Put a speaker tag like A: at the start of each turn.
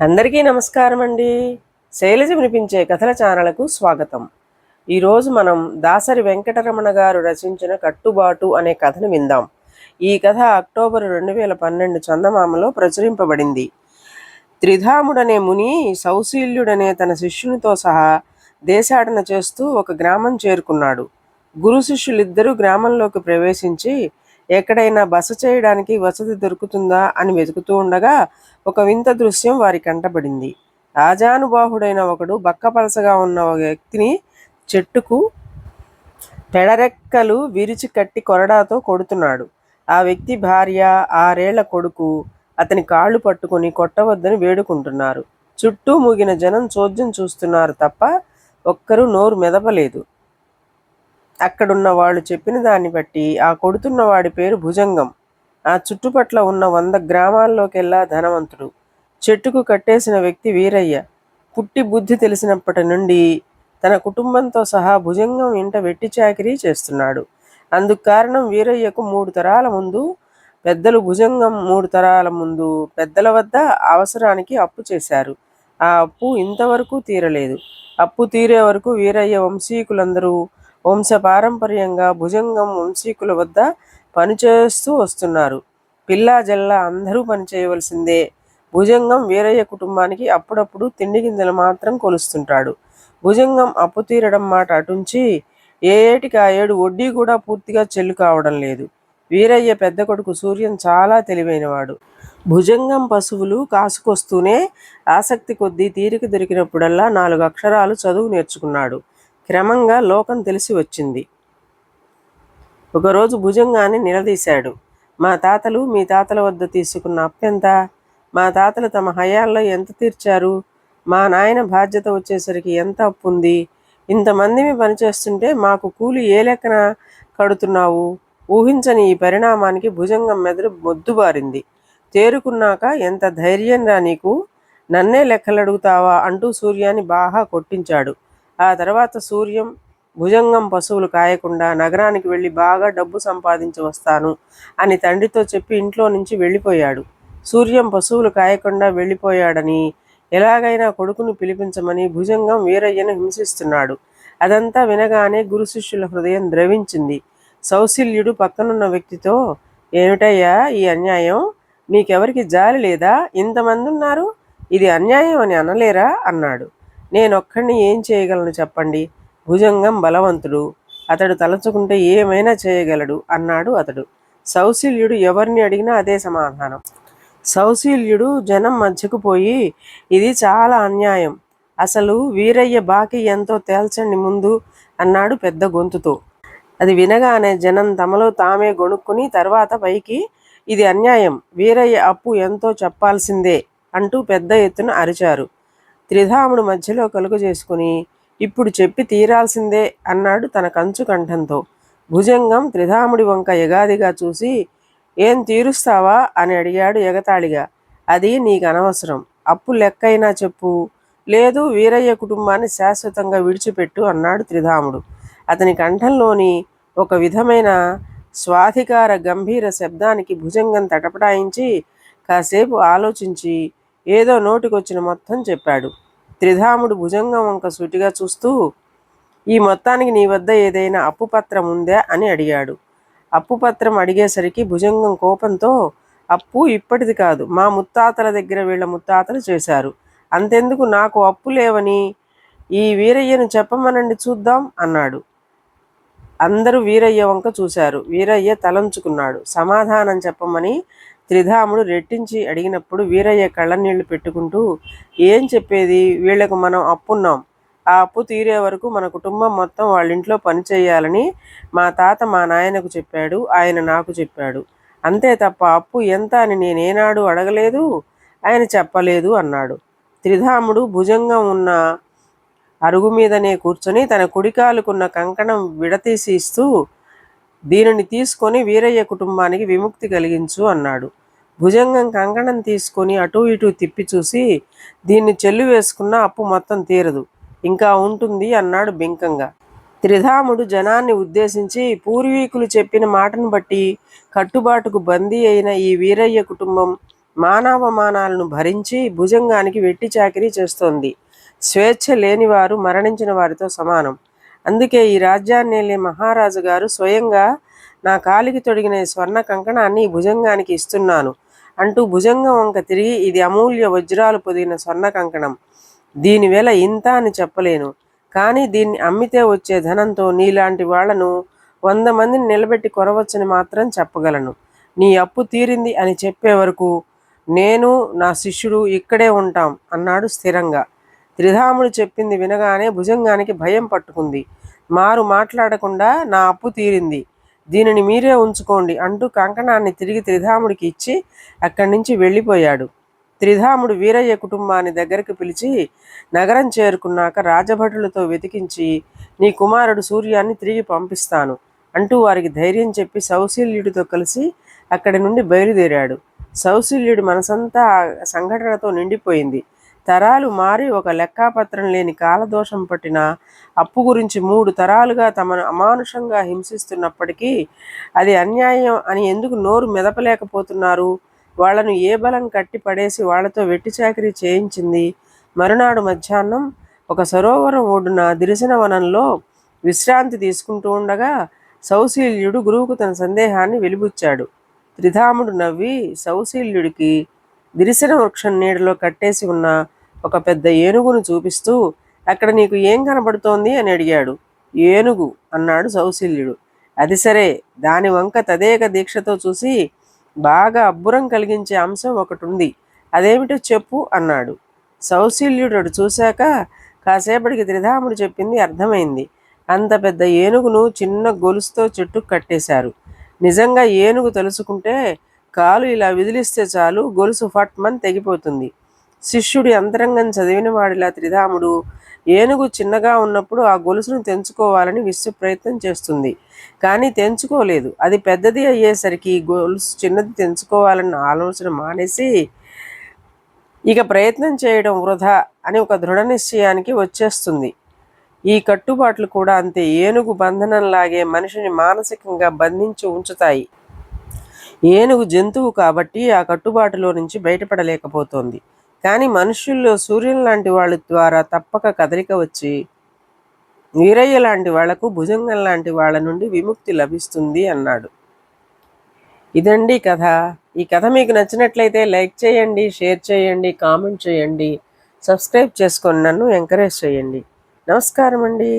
A: అందరికీ నమస్కారం అండి. శైలజ వినిపించే కథల ఛానళ్ళకు స్వాగతం. ఈరోజు మనం దాసరి వెంకటరమణ గారు రచించిన కట్టుబాటు అనే కథను విందాం. ఈ కథ అక్టోబర్ రెండు వేల పన్నెండు చందమామలో ప్రచురింపబడింది. త్రిధాముడనే ముని సౌశీల్యుడనే తన శిష్యునితో సహా దేశాటన చేస్తూ ఒక గ్రామం చేరుకున్నాడు. గురు శిష్యులిద్దరూ గ్రామంలోకి ప్రవేశించి ఎక్కడైనా బస చేయడానికి వసతి దొరుకుతుందా అని వెతుకుతూ ఉండగా ఒక వింత దృశ్యం వారి కంటపడింది రాజానుబాహుడైన ఒకడు బక్కపలసగా ఉన్న ఒక వ్యక్తిని చెట్టుకు పెడరెక్కలు విరిచి కట్టి కొరడాతో కొడుతున్నాడు. ఆ వ్యక్తి భార్య ఆరేళ్ళ కొడుకు అతని కాళ్ళు పట్టుకుని కొట్టవద్దని వేడుకుంటున్నారు. చుట్టూ మూగిన జనం చోద్యం చూస్తున్నారు తప్ప ఒక్కరూ నోరు మెదపలేదు. అక్కడున్న వాళ్ళు చెప్పిన దాన్ని బట్టి ఆ కొడుతున్న వాడి పేరు భుజంగం. ఆ చుట్టుపట్ల ఉన్న వంద గ్రామాల్లోకెల్లా ధనవంతుడు. చెట్టుకు కట్టేసిన వ్యక్తి వీరయ్య. పుట్టి బుద్ధి తెలిసినప్పటి నుండి తన కుటుంబంతో సహా భుజంగం ఇంట వెట్టి చాకిరీ చేస్తున్నాడు. అందుకు కారణం వీరయ్యకు మూడు తరాల ముందు పెద్దలు భుజంగం మూడు తరాల ముందు పెద్దల వద్ద అవసరానికి అప్పు చేశారు. ఆ అప్పు ఇంతవరకు తీరలేదు. అప్పు తీరే వరకు వీరయ్య వంశీకులందరూ వంశ పారంపర్యంగా భుజంగం వంశీకుల వద్ద పనిచేస్తూ వస్తున్నారు. పిల్లా జల్లా అందరూ పనిచేయవలసిందే. భుజంగం వీరయ్య కుటుంబానికి అప్పుడప్పుడు తిండి గింజలు మాత్రం కొలుస్తుంటాడు. భుజంగం అప్పు తీరడం మాట అటుంచి ఏ ఏటికి ఆ ఏడు వడ్డీ కూడా పూర్తిగా చెల్లు కావడం లేదు. వీరయ్య పెద్ద కొడుకు సూర్యం చాలా తెలివైనవాడు. భుజంగం పశువులు కాసుకొస్తూనే ఆసక్తి కొద్దీ తీరిక దొరికినప్పుడల్లా నాలుగు అక్షరాలు చదువు నేర్చుకున్నాడు. క్రమంగా లోకం తెలిసి వచ్చింది. ఒకరోజు భుజంగాన్ని నిలదీశాడు. మా తాతలు మీ తాతల వద్ద తీసుకున్న అప్పెంత మా తాతలు తమ హయాల్లో ఎంత తీర్చారు? మా నాయన బాధ్యత వచ్చేసరికి ఎంత అప్పు ఉంది? ఇంతమందిని పనిచేస్తుంటే మాకు కూలి ఏ లెక్కన కడుతున్నావు? ఊహించని ఈ పరిణామానికి భుజంగం మెదడు మొద్దుబారింది. తేరుకున్నాక ఎంత ధైర్యం రా నీకు? నన్నే లెక్కలడుగుతావా? అంటూ సూర్యాన్ని బాగా కొట్టించాడు. ఆ తర్వాత సూర్యం భుజంగం పశువులు కాయకుండా నగరానికి వెళ్ళి బాగా డబ్బు సంపాదించి వస్తాను అని తండ్రితో చెప్పి ఇంట్లో నుంచి వెళ్ళిపోయాడు. సూర్యం పశువులు కాయకుండా వెళ్ళిపోయాడని ఎలాగైనా కొడుకును పిలిపించమని భుజంగం వీరయ్యను హింసిస్తున్నాడు. అదంతా వినగానే గురు శిష్యుల హృదయం ద్రవించింది. సౌశల్యుడు పక్కనున్న వ్యక్తితో ఏమిటయ్యా ఈ అన్యాయం? మీకెవరికి జాలి లేదా? ఇంతమంది ఉన్నారు ఇది అన్యాయం అని అనలేరా? అన్నాడు. నేనొక్కడిని ఏం చేయగలను చెప్పండి? భుజంగం బలవంతుడు. అతడు తలచుకుంటే ఏమైనా చేయగలడు? అన్నాడు అతడు. సౌశీల్యుడు ఎవరిని అడిగినా అదే సమాధానం. సౌశీల్యుడు జనం మధ్యకు పోయి ఇది చాలా అన్యాయం. అసలు వీరయ్య బాకీ ఎంతో తేల్చండి ముందు అన్నాడు పెద్ద గొంతుతో. అది వినగానే జనం తమలో తామే గొణుక్కుని తర్వాత పైకి ఇది అన్యాయం. వీరయ్య అప్పు ఎంతో చెప్పాల్సిందే అంటూ పెద్ద ఎత్తున అరిచారు. త్రిధాముడు మధ్యలో కలుగు చేసుకుని ఇప్పుడు చెప్పి తీరాల్సిందే అన్నాడు తన కంచు కంఠంతో. భుజంగం త్రిధాముడి వంక ఎగాదిగా చూసి ఏం తీరుస్తావా? అని అడిగాడు ఎగతాళిగా. అది నీకు అనవసరం. అప్పు లెక్కైనా చెప్పు. లేదు వీరయ్య కుటుంబాన్ని శాశ్వతంగా విడిచిపెట్టు అన్నాడు త్రిధాముడు. అతని కంఠంలోని ఒక విధమైన స్వాధికార గంభీర శబ్దానికి భుజంగం తటపటాయించి కాసేపు ఆలోచించి ఏదో నోటికొచ్చిన మొత్తం చెప్పాడు. త్రిధాముడు భుజంగం వంక సూటిగా చూస్తూ ఈ మొత్తానికి నీ వద్ద ఏదైనా అప్పు పత్రం ఉందా? అని అడిగాడు. అప్పు పత్రం అడిగేసరికి భుజంగం కోపంతో అప్పు ఇప్పటిది కాదు. మా ముత్తాతల దగ్గర వీళ్ళ ముత్తాతలు చేశారు. అంతెందుకు నాకు అప్పు లేవని ఈ వీరయ్యను చెప్పమనండి చూద్దాం అన్నాడు. అందరూ వీరయ్య వంక చూశారు. వీరయ్య తలంచుకున్నాడు. సమాధానం చెప్పమని త్రిధాముడు రెట్టించి అడిగినప్పుడు వీరయ్య కళ్ళనీళ్ళు పెట్టుకుంటూ ఏం చెప్పేది? వీళ్ళకు మనం అప్పున్నాం. ఆ అప్పు తీరే వరకు మన కుటుంబం మొత్తం వాళ్ళ ఇంట్లో పని చేయాలని మా తాత మా నాయనకు చెప్పాడు ఆయన నాకు చెప్పాడు. అంతే తప్ప అప్పు ఎంత అని నేనేనాడు అడగలేదు? ఆయన చెప్పలేదు అన్నాడు. త్రిధాముడు భుజంగం ఉన్న అరుగు మీదనే కూర్చొని తన కుడికాలుకున్న కంకణం విడతీసి ఇస్తూ దీనిని తీసుకొని వీరయ్య కుటుంబానికి విముక్తి కలిగించు అన్నాడు. భుజంగం కంకణం తీసుకొని అటు ఇటు తిప్పి చూసి దీన్ని చెల్లు వేసుకున్న అప్పు మొత్తం తీరదు. ఇంకా ఉంటుంది అన్నాడు బింకంగా. త్రిధాముడు జనాన్ని ఉద్దేశించి పూర్వీకులు చెప్పిన మాటను బట్టి కట్టుబాటుకు బందీ అయిన ఈ వీరయ్య కుటుంబం మానవమానాలను భరించి భుజంగానికి వెట్టి చాకిరీ చేస్తోంది. స్వేచ్ఛ లేనివారు మరణించిన వారితో సమానం. అందుకే ఈ రాజ్యాన్ని మహారాజు గారు స్వయంగా నా కాలికి తొడిగిన స్వర్ణ కంకణాన్ని భుజంగానికి ఇస్తున్నాను. అంటూ భుజంగం వంక తిరిగి ఇది అమూల్య వజ్రాలు పొదిగిన స్వర్ణ కంకణం. దీని వెల ఇంత అని చెప్పలేను. కానీ దీన్ని అమ్మితే వచ్చే ధనంతో నీలాంటి వాళ్ళను వంద మందిని నిలబెట్టి కొరవచ్చని మాత్రం చెప్పగలను. నీ అప్పు తీరింది అని చెప్పే వరకు నేను నా శిష్యుడు ఇక్కడే ఉంటాం అన్నాడు స్థిరంగా. త్రిధాముడు చెప్పింది వినగానే భుజంగానికి భయం పట్టుకుంది. మారు మాట్లాడకుండా నా అప్పు తీరింది. దీనిని మీరే ఉంచుకోండి అంటూ కంకణాన్ని తిరిగి త్రిధాముడికి ఇచ్చి అక్కడి నుంచి వెళ్ళిపోయాడు. త్రిధాముడు వీరయ్య కుటుంబాన్ని దగ్గరకు పిలిచి నగరం చేరుకున్నాక రాజభటులతో వెతికించి నీ కుమారుడు సూర్యాన్ని తిరిగి పంపిస్తాను అంటూ వారికి ధైర్యం చెప్పి సౌశీల్యుడితో కలిసి అక్కడి నుండి బయలుదేరాడు. సౌశీల్యుడి మనసంతా సంఘటనతో నిండిపోయింది. తరాలు మారి ఒక లెక్కాపత్రం లేని కాలదోషం పట్టిన అప్పు గురించి మూడు తరాలుగా తమను అమానుషంగా హింసిస్తున్నప్పటికీ అది అన్యాయం అని ఎందుకు నోరు మెదపలేకపోతున్నారు? వాళ్ళను ఏ బలం కట్టి పడేసి వాళ్ళతో వెట్టి చాకరీ చేయించింది? మరునాడు మధ్యాహ్నం ఒక సరోవరం ఒడ్డున దిరిసిన వనంలో విశ్రాంతి తీసుకుంటూ ఉండగా సౌశీల్యుడు గురువుకు తన సందేహాన్ని వెలిబుచ్చాడు. త్రిధాముడు నవ్వి సౌశీల్యుడికి దిరిసిన వృక్షం నీడలో కట్టేసి ఉన్న ఒక పెద్ద ఏనుగును చూపిస్తూ అక్కడ నీకు ఏం కనబడుతోంది? అని అడిగాడు. ఏనుగు అన్నాడు సౌశల్యుడు. అది సరే దాని వంక తదేక దీక్షతో చూసి బాగా అబ్బురం కలిగించే అంశం ఒకటి ఉంది అదేమిటో చెప్పు అన్నాడు. సౌశల్యుడు చూశాక కాసేపటికి త్రిధాముడు చెప్పింది అర్థమైంది. అంత పెద్ద ఏనుగును చిన్న గొలుసుతో చెట్టు కట్టేశారు. నిజంగా ఏనుగు తెలుసుకుంటే కాలు ఇలా విదిలిస్తే చాలు గొలుసు ఫట్మన్ తెగిపోతుంది. శిష్యుడి అంతరంగం చదివిన వాడిలా త్రిధాముడు. ఏనుగు చిన్నగా ఉన్నప్పుడు ఆ గొలుసును తెంచుకోవాలని విశ్వ ప్రయత్నం చేస్తుంది. కానీ తెంచుకోలేదు. అది పెద్దది అయ్యేసరికి గొలుసు చిన్నది తెంచుకోవాలన్న ఆలోచన మానేసి ఇక ప్రయత్నం చేయడం వృధా అని ఒక దృఢ నిశ్చయానికి వచ్చేస్తుంది. ఈ కట్టుబాట్లు కూడా అంతే. ఏనుగు బంధనంలాగే మనిషిని మానసికంగా బంధించి ఉంచుతాయి. ఏనుగు జంతువు కాబట్టి ఆ కట్టుబాటులో నుంచి బయటపడలేకపోతోంది. కానీ మనుషుల్లో సూర్యుని లాంటి వాళ్ళ ద్వారా తప్పక కదలిక వచ్చి వీరయ్య లాంటి వాళ్ళకు భుజంగం లాంటి వాళ్ళ నుండి విముక్తి లభిస్తుంది అన్నాడు. ఇదండి కథ. ఈ కథ మీకు నచ్చినట్లయితే లైక్ చేయండి షేర్ చేయండి కామెంట్ చేయండి సబ్స్క్రైబ్ చేసుకొని నన్ను ఎంకరేజ్ చేయండి. నమస్కారం అండి